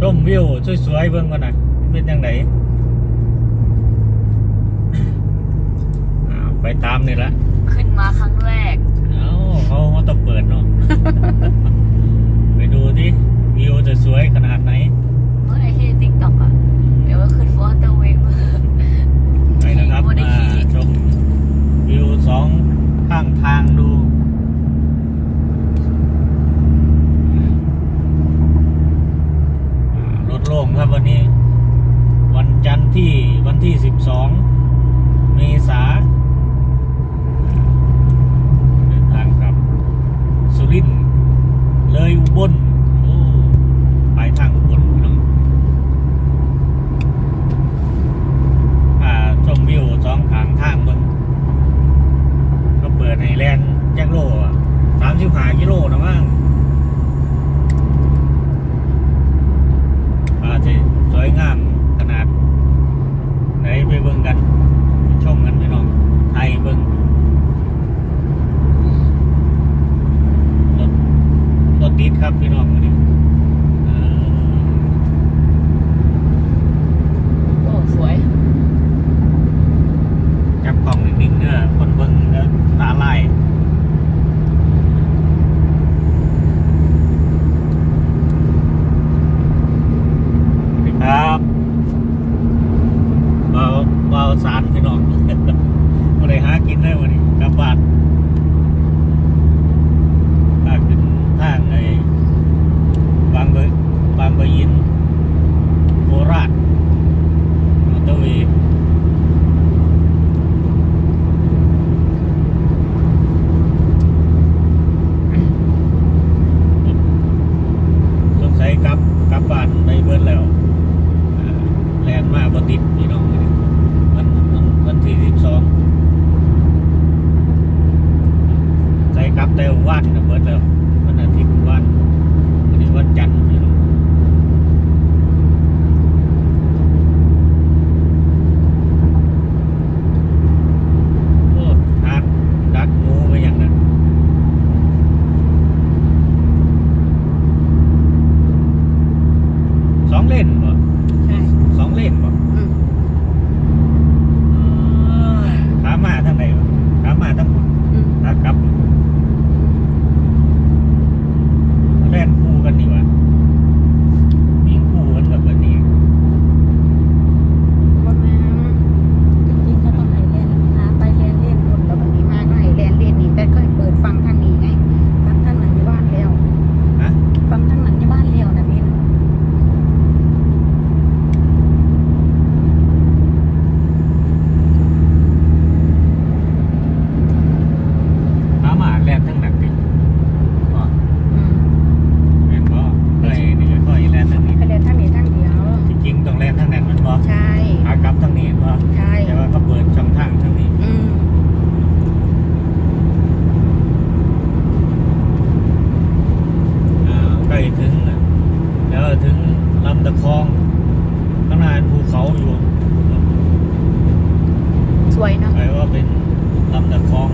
ชมวิวสวยๆเบิ่งกันนะเป็นยังไงไปตามนี่ละขึ้นมาครั้งแรก เอ้าเขาเขาต้องเปิดเนาะ ไปดูที่วิวจะสวยขนาดไหน เติมว่างนะเบิร์ดเลย นานภูเขาอยู่สวยนะใครว่าเป็นลำตะคอง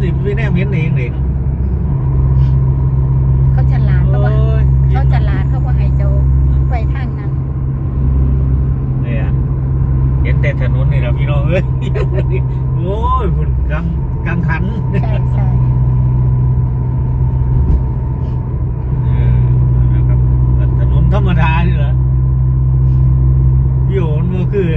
สิพี่แนมเห็นเองเด็กเขาฉลาดเขาว่าเขาฉลาดเขาว่าให้เจ้ไปทางนั้นเนี่ยเห็นแต่ถนนนี่แหละพี่น้องเอ้ยโอ้ยฝุ่นกังกังขันใช่ใช่เออครับถนนธรรมดานี่เหละอโยนมันคือ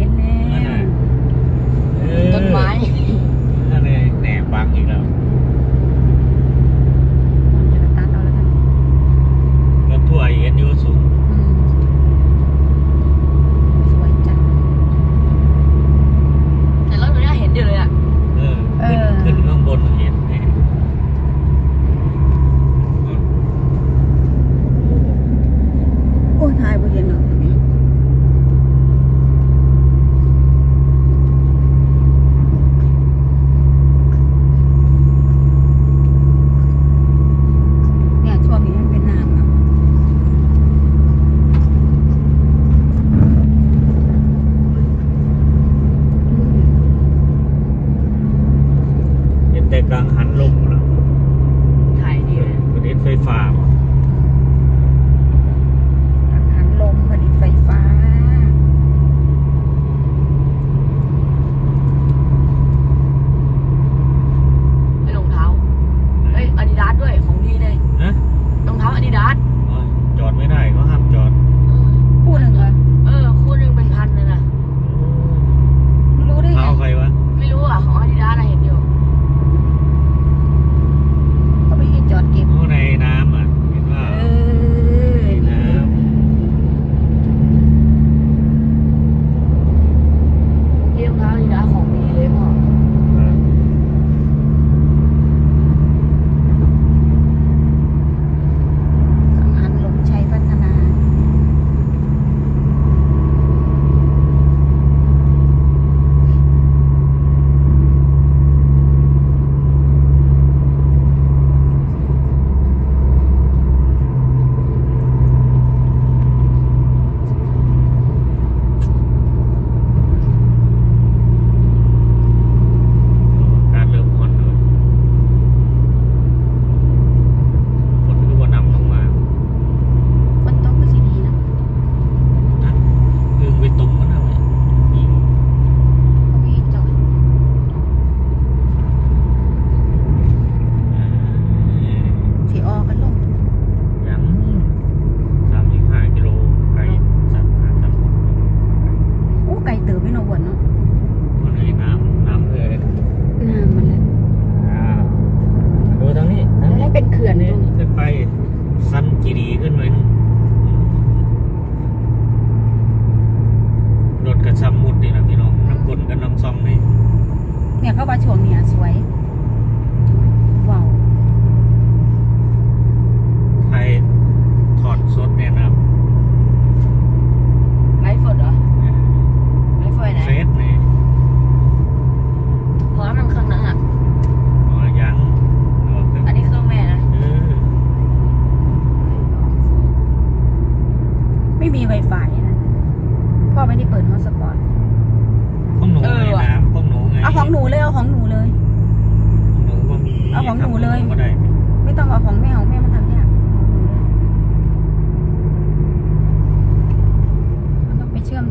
เห็นแนต้นไม้นั่นเลยแหนบบังอีกแล้วรถทัวร์เอ็นยูสูง เนี่ยเขาว่าช่วงเนี่ยสวยว้าวไทยถอดสดเนี่ยนะครับไลฟ์สดเหรอไลฟ์สดไหนเฟสนี่เพราะว่ามันเครื่องนึงอะอ๋อยังเอาเถอะอันนี้เครื่องแม่นะ เออ ไม่มีไวไฟนะพ่อไม่ได้เปิดฮอตสปอต ของหนูไงน้ำของหนูไงเอาของหนูเลยเอาของหนูเลย ของหนูก็มีเอาของหนูเลยทำก็ได้ไม่ต้องเอาของแม่ของแม่มาทำยากเอาของหนูเลยมันต้องไปเชื่อม